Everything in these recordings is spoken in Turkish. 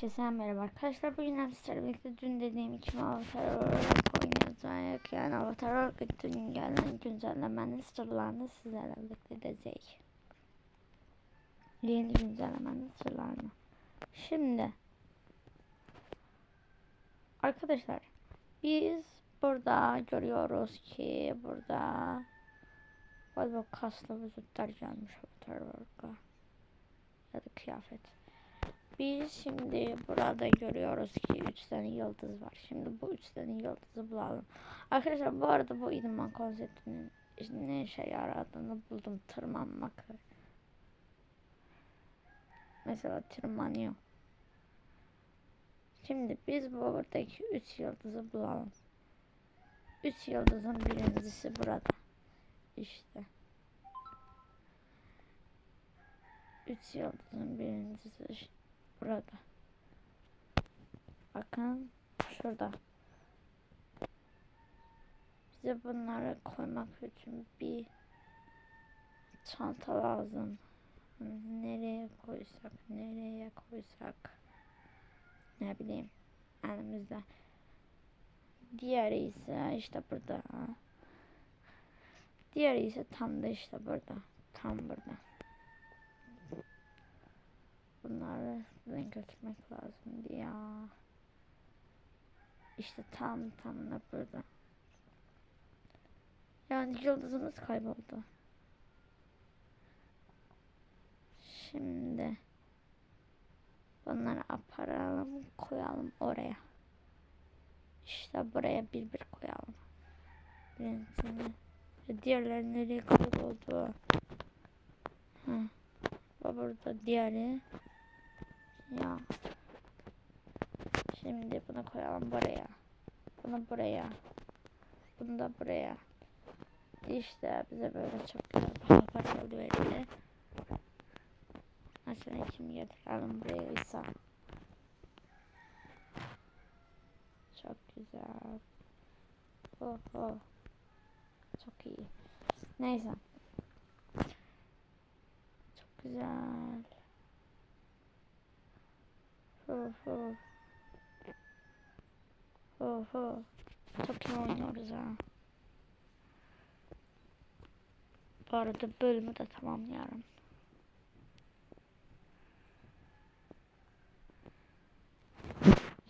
Herkese merhaba arkadaşlar. Bugün sizlerle birlikte dün dediğim için Avatar olarak oynayacak. Yani Avatar olarak dün gelen güncellemenin sırlarını sizlerle birlikte edeceğiz. Yeni güncellemenin sırlarını. Şimdi arkadaşlar biz burada görüyoruz ki burada galiba kaslı vücutlar gelmiş Avatar olarak. Ya da kıyafet. Biz şimdi burada görüyoruz ki 3 tane yıldız var. Şimdi bu 3 tane yıldızı bulalım. Arkadaşlar bu arada bu idman konseptinin ne işe yaradığını buldum. Tırmanmak. Mesela tırmanıyor. Şimdi biz bu buradaki 3 yıldızı bulalım. 3 yıldızın birincisi burada. İşte. 3 yıldızın birincisi işte burada. Bakın şurada. Bize bunları koymak için bir çanta lazım. Nereye koysak, nereye koysak ne bileyim elimizde. Diğeri ise işte burada. Diğeri ise tam da işte burada. Tam burada. Bunları ben götürmek lazım ya. İşte tam tam da burada. Yani yıldızımız kayboldu. Şimdi bunları aparalım koyalım oraya. İşte buraya bir bir koyalım. Birincisini. Diğerleri nereye kayboldu? Hı. Burada diğeri. Ya. Şimdi bunu koyalım buraya. Bunu buraya. Bunu da buraya. İşte bize böyle çok güzel bir parçalı verildi. Mesela kim getirelim buraya ise. Çok güzel. Oh oh. Çok iyi. Neyse. Çok güzel. Ho ho. Ho ho. Çok iyi oynuyoruz ha. Bu arada bölümü de tamamlayalım.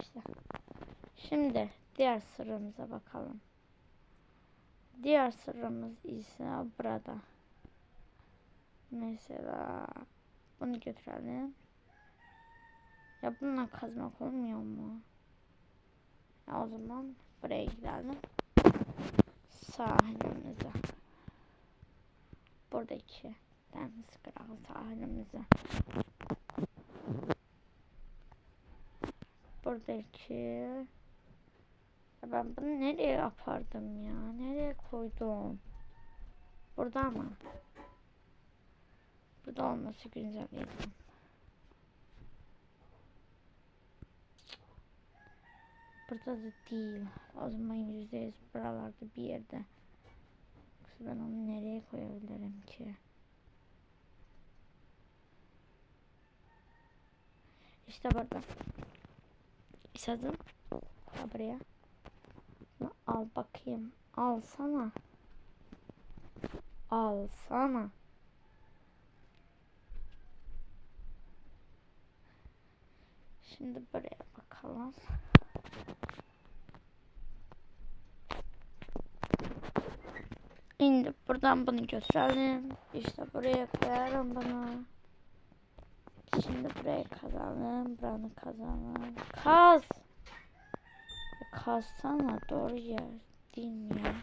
İşte. Şimdi diğer sırrımıza bakalım. Diğer sırrımız ise burada. Mesela bunu götürelim. Ya bununla kazmak olmuyor mu? Ya o zaman buraya gidelim. Sahilimize. Buradaki deniz kırağı sahilimize. Buradaki ya ben bunu nereye yapardım ya? Nereye koydum? Burada mı? Burada olması güzeliydi. Burada da değil. O zaman yüzde yüz buralarda bir yerde. Yoksa ben onu nereye koyabilirim ki? İşte burada. İstedim. Ha buraya. Al bakayım. Alsana. Alsana. Şimdi buraya bakalım. Şimdi buradan bunu götürelim. İşte buraya koyarım bunu. Şimdi buraya kazalım. Buranı kazalım. Kaz. Kazsana doğru yer değil mi ya?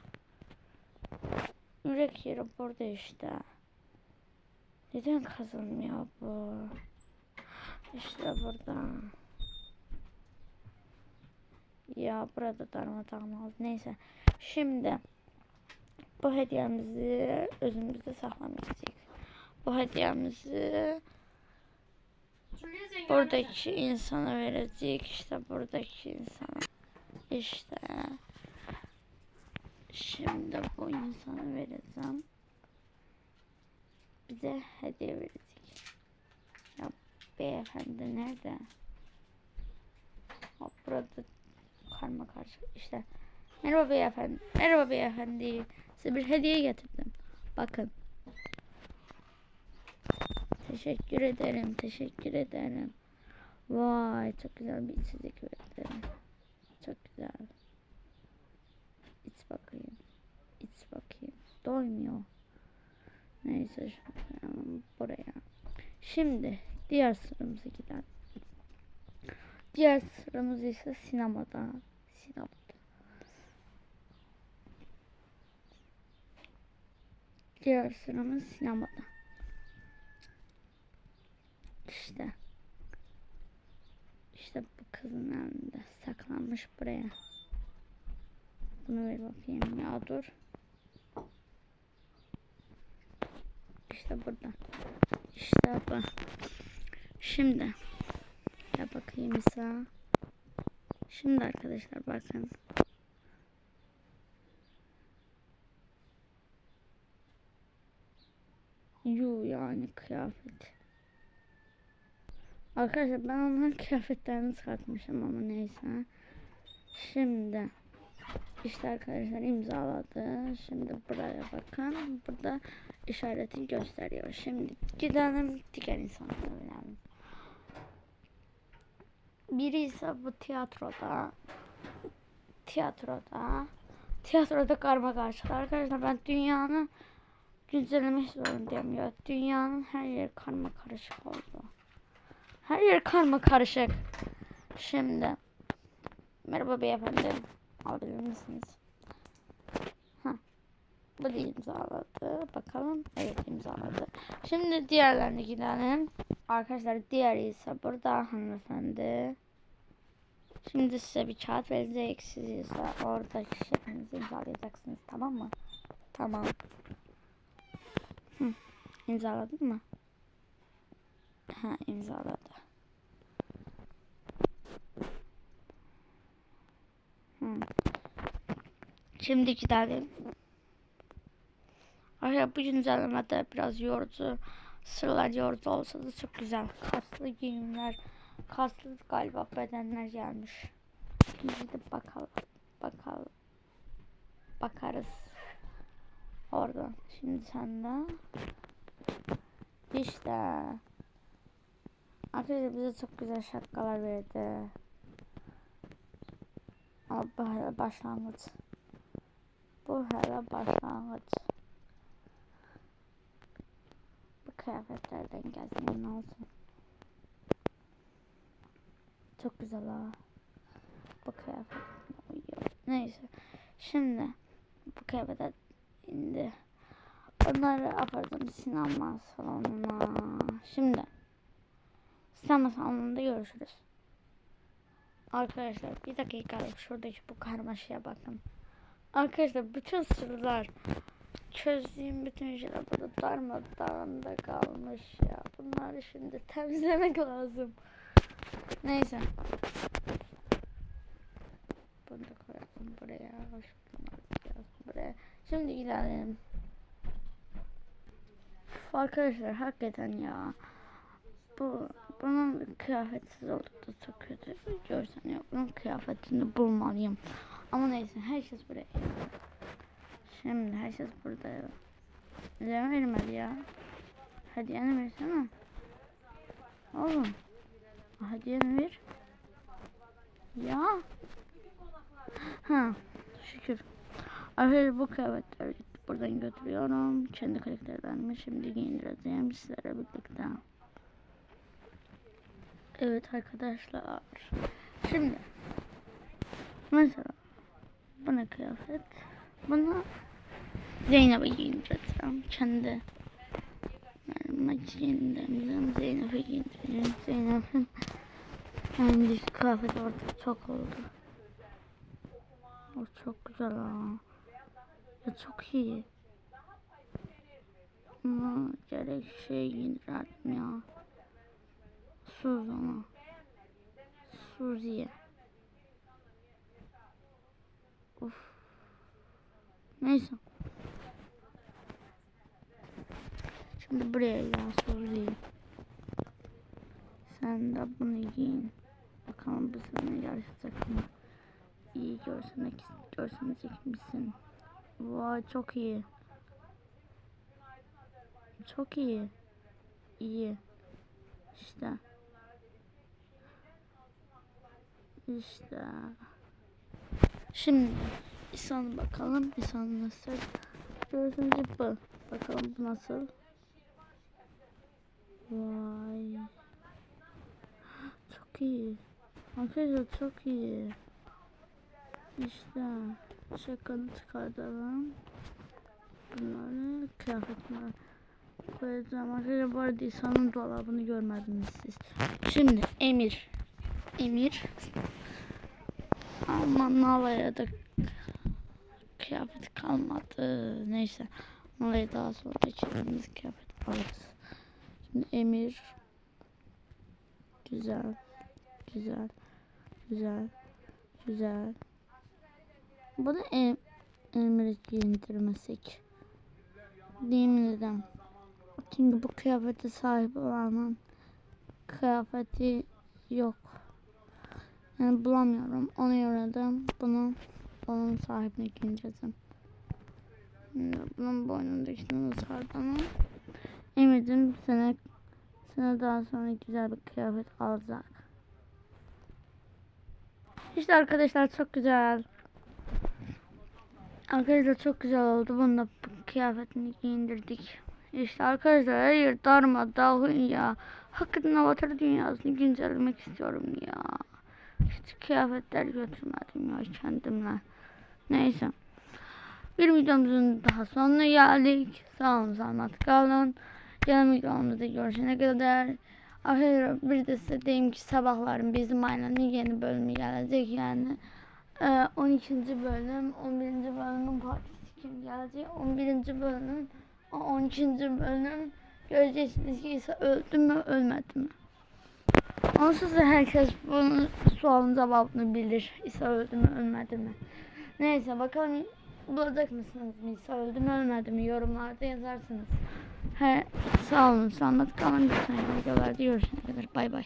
Yürek yeri burada işte. Neden kazılmıyor bu? İşte burada. Ya burada darmadağın oldu. Neyse. Şimdi bu hediyemizi özümüzde saklamayacağız. Bu hediyemizi buradaki insana verecek. İşte buradaki insana. İşte şimdi bu insana vereceğim. Bize hediye verecek. Ya beyefendi nerede? burada karma karşı işte. Merhaba beyefendi. Merhaba beyefendi. Size bir hediye getirdim. Bakın. Teşekkür ederim. Teşekkür ederim. Vay çok güzel bir içecek verdi. Çok güzel. İç bakayım. İç bakayım. Doymuyor. Neyse şimdi buraya. Şimdi diğer sıramıza gidelim. Diğer sıramız ise sinemada. Sinemada. Diğer sıramız sinemada. İşte. İşte bu kızın elinde saklanmış buraya. Bunu ver bakayım ya dur. İşte burada. İşte bu. Şimdi. Ya bakayım İsa. Şimdi arkadaşlar bakın. Yu yani kıyafet. Arkadaşlar ben onların kıyafetlerini çıkartmışım ama neyse. Şimdi işte arkadaşlar imzaladı. Şimdi buraya bakın. Burada işareti gösteriyor. Şimdi gidelim diğer insanlara verelim. Biri ise bu tiyatroda tiyatroda tiyatroda karma karşılığı. Arkadaşlar ben dünyanın güncellemek zorundayım ya. Dünyanın her yeri karma karışık oldu. Her yer karma karışık. Şimdi merhaba beyefendi. Alabilir misiniz? Bu imzaladı. Bakalım. Evet imzaladı. Şimdi diğerlerine gidelim. Arkadaşlar diğeri ise burada hanımefendi. Şimdi size bir kağıt verecek. Siz ise oradaki şeklinizi imzalayacaksınız. Tamam mı? Tamam. Hı. Mı? Ha imzaladı. Hı. Şimdi gidelim. Ay bu güncellemede biraz yorucu. Sıralar yorucu olsa da çok güzel. Kaslı giyimler, kaslı galiba bedenler gelmiş. Şimdi de bakalım. Bakalım. Bakarız. Oradan. Şimdi sen de. İşte. Arkadaşlar bize çok güzel şapkalar verdi. Ama bu hele başlangıç. Bu hele başlangıç. Bu kıyafetlerden gelsin olsun. Çok güzel ha. Bu kıyafet uyuyor. Neyse. Şimdi bu kıyafetler indi. Onları yapardım sinema salonuna. Şimdi sinema salonunda görüşürüz. Arkadaşlar bir dakika şuradaki bu karmaşaya bakın. Arkadaşlar bütün sırlar çözdüğüm bütün şeyler burada darmadağında kalmış ya. Bunları şimdi temizlemek lazım. Neyse. Bunu da koyalım buraya. Buraya. Şimdi. Uf, Arkadaşlar hakikaten ya. Bu bunun kıyafetsiz olduk da çok kötü. Görsen ya bunun kıyafetini bulmalıyım. Ama neyse herkes buraya. Şimdi herkes burada. Ne vermedi ya? Hediyeni versene. Oğlum. Hediyeni ver. Ya. Ha. Şükür. Arkadaşlar bu kıyafetleri buradan götürüyorum. Kendi karakterlerimi şimdi giyindireceğim sizlere birlikte. Evet arkadaşlar. Şimdi mesela buna kıyafet buna Zeynep'e giyindireceğim. Kendi merme giyindireceğim. Zeynep'e giyindireceğim. Zeynep'in kendi kıyafeti artık çok oldu. O çok güzel ha. Ya çok iyi. Ama gerek şey giyindirdim ya. Suzan'a. Suzi'ye. Uf. Neyse. Şimdi buraya ya Suzi. Sen de bunu giyin. Bakalım bu sene yarışacak mı? İyi görsemek, görsemeyecek misin? Vay çok iyi. Çok iyi. İyi. İşte. İşte. Şimdi İsa'nı bakalım. İsa'nın nasıl? Dördüncü bu. Bakalım bu nasıl? Vay. Çok iyi. Arkadaşlar çok iyi. İşte şakanı çıkartalım. Bunları kıyafetler koyacağım. Arkadaşlar bu arada İsa'nın dolabını görmediniz siz. Şimdi Emir. Emir. Ama Nala'ya da kıyafet kalmadı. Neyse. Nala'ya daha sonra kendimiz kıyafet alırız. Emir. Güzel. Güzel. Güzel. Güzel. Bu da em Emir'i giyindirmesek. Değil mi dedim. Çünkü bu kıyafete sahip olanın kıyafeti yok. Yani bulamıyorum. Ona göre de bunu onun sahibine giyineceğim. Bunun boynundakini çıkartalım. Bir sene, sene daha sonra güzel bir kıyafet alacak. İşte arkadaşlar çok güzel. Arkadaşlar çok güzel oldu. Bunu da kıyafetini giyindirdik. İşte arkadaşlar her yer darmadağın ya. Hakikaten avatar dünyasını güncellemek istiyorum ya. Hiç kıyafetler götürmedim ya kendimle. Neyse. Bir videomuzun daha sonuna geldik. Sağ olun selamet kalın. Gelen videomuzda görüşene kadar. Arkadaşlar bir de size diyeyim ki sabahların bizim ailenin yeni bölümü gelecek yani. Ee, 12. bölüm, 11. bölümün partisi kim gelecek? 11. bölüm, o 12. bölüm göreceksiniz ki İsa öldü mü ölmedi mi? Onsuz da herkes bunun sualın cevabını bilir. İsa öldü mü ölmedi mi? Neyse bakalım bulacak mısınız İsa öldü mü ölmedi mi? Yorumlarda yazarsınız. He, sağ olun. Sağlık kalın. Bir sonraki videolarda görüşene. Bay bay.